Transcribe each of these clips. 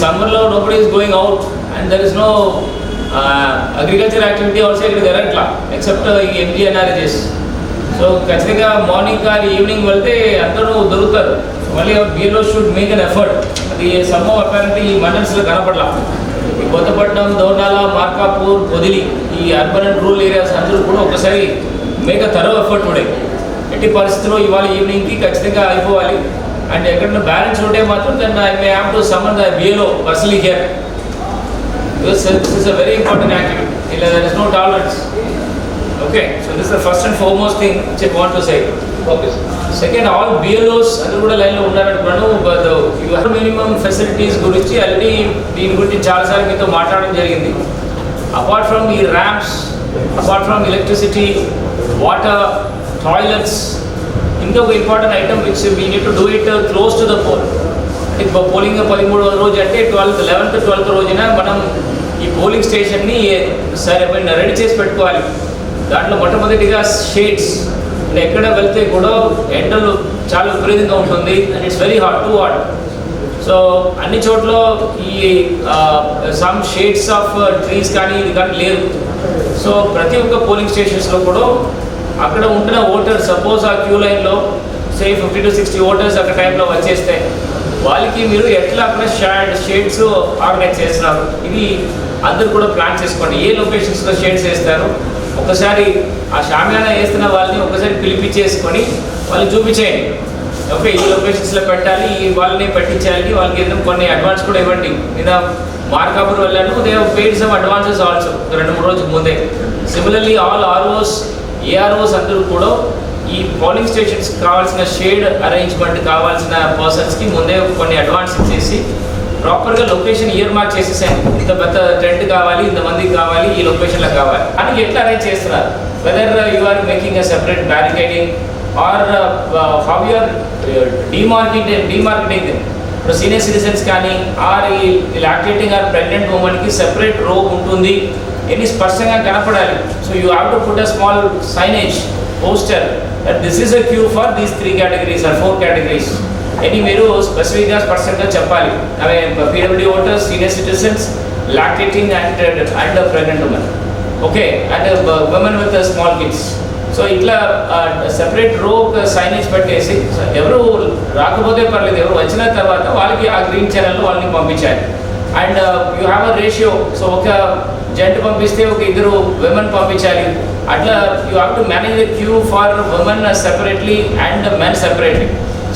సమ్మర్లో nobody is going out and there is no agriculture activity also ఇక్కడ జరగట్లా except uh, ఈ MGNREGS so ఖచ్చితంగా మార్నింగ్ కానీ ఈవినింగ్ వెళ్తే అందరూ దొరుకుతారు. మళ్ళీ BLO should make an effort అది సమ్ అపారెంట్ ఈ మండల్స్లో కనపడలా. ఈ కొత్తపట్నం దోర్నాల మార్కాపూర్ పొదిలి ఈ అర్బన్ అండ్ రూరల్ ఏరియాస్ అందరూ కూడా ఒకసారి మేక్ అ తరో ఎఫర్ట్ ఉండే ఎట్టి పరిస్థితుల్లో ఇవాళ ఈవినింగ్కి ఖచ్చితంగా అయిపోవాలి. అండ్ ఎక్కడైనా బ్యాలెన్స్ ఉంటే మాత్రం then I may have to summon the B L O personally here is a very important activity. There is no tolerance. Okay, so this is the first and foremost thing which I want to say. Okay second all B L Os అందరూ కూడా లైన్లో ఉన్నారనుకున్నాను but you have minimum facilities గురించి already దీని గురించి చాలాసార్లు మీతో మాట్లాడడం జరిగింది అపార్ట్ ఫ్రమ్ ఈ ramps apart from electricity water toilets ఇంకొక important item which we need to do it close to the poll అంటే పోలింగ్ పదమూడవ రోజు అంటే ట్వెల్త్ లెవెన్త్ ట్వెల్త్ రోజున మనం ఈ పోలింగ్ స్టేషన్ని సరే రెడీ చేసి పెట్టుకోవాలి. దాంట్లో మొట్టమొదటిగా షేడ్స్ అంటే ఎక్కడ వెళ్తే కూడా ఎండలు చాలా విపరీతంగా ఉంటుంది and it's very hot too hot so అన్ని చోట్ల ఈ సమ్ షేడ్స్ ఆఫ్ ట్రీస్ కానీ ఇది కానీ లేదు. సో ప్రతి ఒక్క పోలింగ్ స్టేషన్స్లో కూడా అక్కడ ఉంటున్న ఓటర్ సపోజ్ ఆ క్యూ లైన్లో say fifty to sixty voters అక్కడ టైంలో వచ్చేస్తే వాళ్ళకి మీరు ఎట్లా అక్కడ షాడ్ షేడ్స్ ఆర్గనైజ్ చేస్తున్నారు? ఇది అందరు కూడా ప్లాన్ చేసుకోండి. ఏ లొకేషన్స్లో షేడ్స్ వేస్తారు? ఒకసారి ఆ షామ్యానా వేస్తున్న వాళ్ళని ఒకసారి పిలిపించేసుకొని వాళ్ళు చూపించేయండి. ఓకే ఈ లొకేషన్స్లో పెట్టాలి ఈ వాళ్ళని పెట్టించాలి వాళ్ళకి ఏదైనా కొన్ని అడ్వాన్స్ కూడా ఇవ్వండి. నేను మార్కాపూర్ వెళ్ళాను they paid some advances also రెండు మూడు రోజుల ముందే. సిమిలర్లీ ఆల్ ఆర్ఓస్ ఏఆర్ఓస్ అందరూ కూడా ఈ పోలింగ్ స్టేషన్స్ కావాల్సిన షేడ్ అరేంజ్మెంట్ కావాల్సిన పర్సన్స్కి ముందే కొన్ని అడ్వాన్స్ ఇచ్చేసి ప్రాపర్గా లొకేషన్ ఇయర్ మార్క్ చేసేసాను ఇంత పెద్ద టెంట్ కావాలి ఇంతమందికి కావాలి ఈ లొకేషన్లో కావాలి. అని ఎట్లా అరేంజ్ చేస్తున్నారు? Whether you are making a separate barricading or how you are demarcating demarcating ఇప్పుడు సీనియర్ సిటిజన్స్ కానీ ఆర్ ఈ లాక్టేటింగ్ ఆర్ ప్రెగ్నెంట్ ఉమెన్కి సెపరేట్ రో ఉంటుంది. ఎన్ని స్పష్టంగా కనపడాలి. So you have to put a small signage poster that this is a queue for these three categories or four categories అని మీరు స్పెసిఫిక్గా స్పష్టంగా చెప్పాలి. అవి P W D voters senior citizens lactating and and pregnant women okay and women with small kids so ఇట్లా separate row signage పెట్టేసి ఎవరు రాకపోతే పర్లేదు ఎవరు వచ్చిన తర్వాత వాళ్ళకి ఆ గ్రీన్ ఛానల్లో వాళ్ళని పంపించాలి. And you have a ratio so ఒక జెంట్ పంపిస్తే ఒక ఇద్దరు విమెన్ పంపించాలి. అట్లా you have to manage the queue for women separately and men separately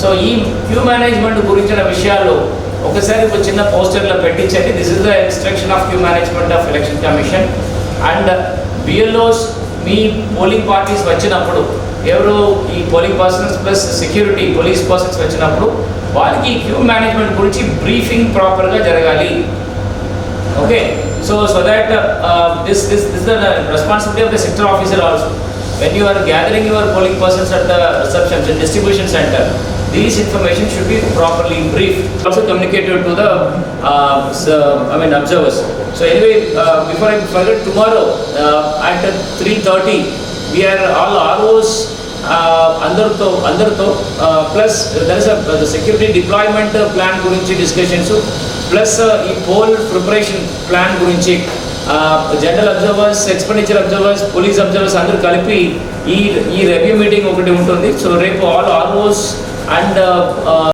so ఈ క్యూ మేనేజ్మెంట్ గురించిన విషయాల్లో ఒకసారి ఒక చిన్న పోస్టర్లో పెట్టించండి. This is the instruction of queue management of election commission and B L Os me polling parties వచ్చినప్పుడు ఎవరు ఈ polling persons plus security police persons వచ్చినప్పుడు వాళ్ళకి ఈ క్యూ మేనేజ్మెంట్ గురించి బ్రీఫింగ్ ప్రాపర్గా జరగాలి okay so so that this this this the responsibility of the sector officer also when you are gathering your polling persons at the reception the distribution center these information should be properly briefed also communicated to the uh, so, i mean observers so anyway uh, before i forget tomorrow uh, at అందరితో అందరితో plus there is security deployment plan గురించి discussions plus uh, ఈ poll preparation plan గురించి general observers expenditure observers police observers అందరూ కలిపి ఈ ఈ review meeting ఒకటి ఉంటుంది. సో రేపు ఆల్ ఆల్మోస్ట్ అండ్